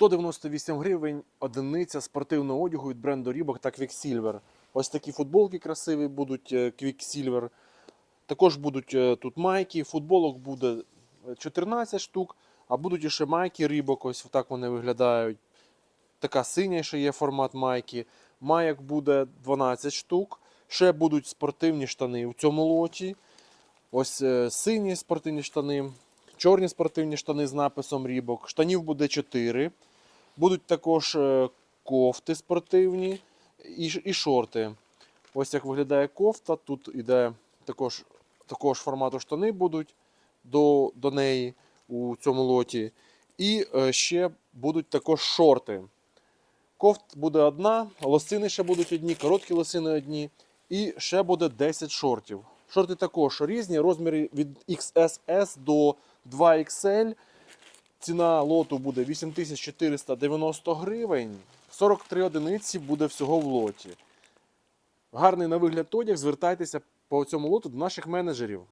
198 гривень одиниця спортивного одягу від бренду Reebok та Quicksilver. Ось такі футболки красиві будуть е, Quicksilver. Також будуть е, тут майки, футболок буде е, 14 штук, а будуть іще майки Reebok, ось так вони виглядають. Така синя ще є формат майки. Майок буде 12 штук. Ще будуть спортивні штани у цьому лоті. Ось е, сині спортивні штани, чорні спортивні штани з написом Reebok. Штанів буде 4. Будуть також е, кофти спортивні і, і шорти. Ось як виглядає кофта. Тут іде також такого ж формату штани будуть до, до неї у цьому лоті. І е, ще будуть також шорти. Кофт буде одна, лосини ще будуть одні, короткі лосини одні. І ще буде 10 шортів. Шорти також різні, розміри від XSS до 2XL. Ціна лоту буде 8490 гривень. 43 одиниці буде всього в лоті. Гарний на вигляд одяг. Звертайтеся по цьому лоту до наших менеджерів.